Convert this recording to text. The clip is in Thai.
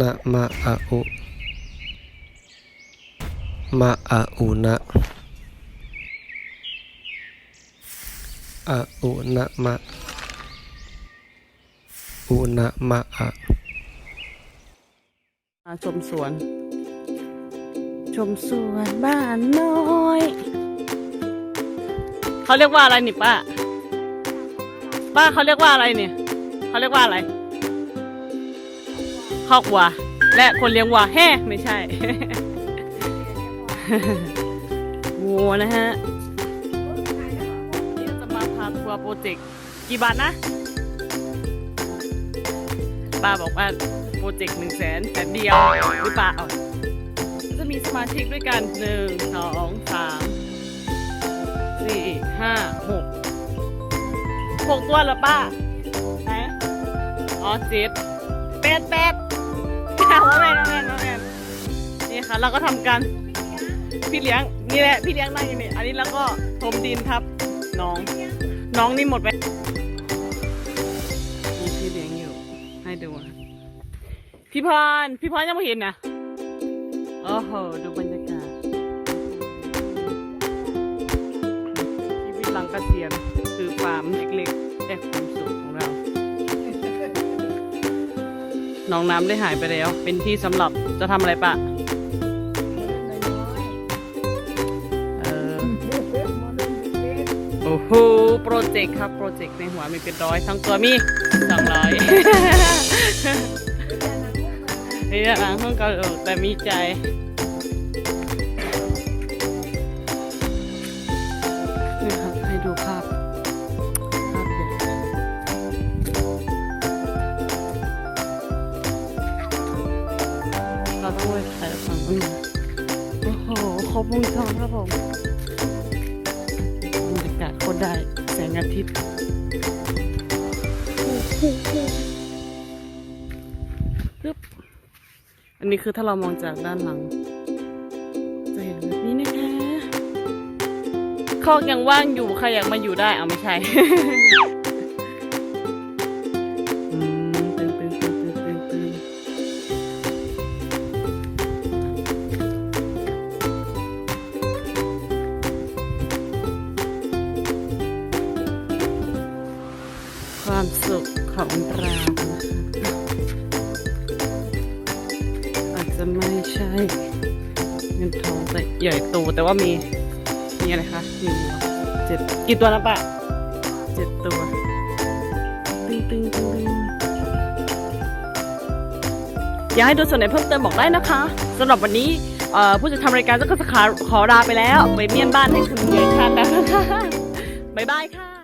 นะมะอะอุมะอะอุนะอะอุนะมะอุนะมะอะมาชมสวน ชมสวนบ้านน้อย เขาเรียกว่าอะไรนี่ป้า ป้าเขาเรียกว่าอะไรเนี่ย เขาเรียกว่าอะไร คอกวัว และคนเลี้ยงวัวแฮ่ไม่ใช่ วัวนะฮะนี่จะมาพาทัวร์โปรเจกต์กี่บาทนะป้าบอกว่าโปรเจกต์หนึ่งแสนแสนเดียวหรือเปล่าจะมีสมาชิกด้วยกันหนึ่งสองสามสี่ห้าหกหกตัวเหรอป้าไหนอ๋อเจ็ดแปดแปด คะ เราก็ทำกันพี่เลี้ยงนี่แหละพี่เลี้ยงนั่งอยู่นี่อันนี้แล้วก็ถมดินทับน้อง น้องนี่หมดไปมีพี่เลี้ยงอยู่ ให้ดูนะพี่พรพี่พรยังไม่เห็นนะโอ้โหดูบรรยากาศชีวิตหลังเกษียณคือฟาร์มเล็กๆแต่ความสุขของเราน้องน้ำได้หายไปแล้ว เป็นที่สำหรับจะทำอะไรปะ โอ้โหโปรเจกต์ครับโปรเจกต์ในหัวมีเป็นร้อยทั้งตัวมีสองร้อยนี่หลังห้องกระโหลกแต่มีใจนี่ครับให้ดูภาพภาพใหญ่เราต้องไปถ่ายฝั่งนู้นโอ้โหครบวงจรครับผม ได้แสงอาทิตย์ปึ๊บอันนี้คือถ้าเรามองจากด้านหลัง จะเห็นแบบนี้นะคะคอกยังว่างอยู่ใครอยากมาอยู่ได้เอาไม่ใช่ ความสุขของเรานะคะอาจจะไม่ใช่เงินทองแต่ใหญ่โตแต่ว่ามีมีอะไรคะมีวัวเจ็ดกี่ตัวนะปะเจ็ดตัวตึงตึงตึงตึงอยากให้ดูส่วนไหนเพิ่มเติมบอกได้นะคะสำหรับวันนี้เอ่อผู้จัดทำรายการก็จะขอขอลาไปแล้ว ไปเมียนบ้านให้คุณเมียคันแล้วนะคะบ๊ายบายค่ะ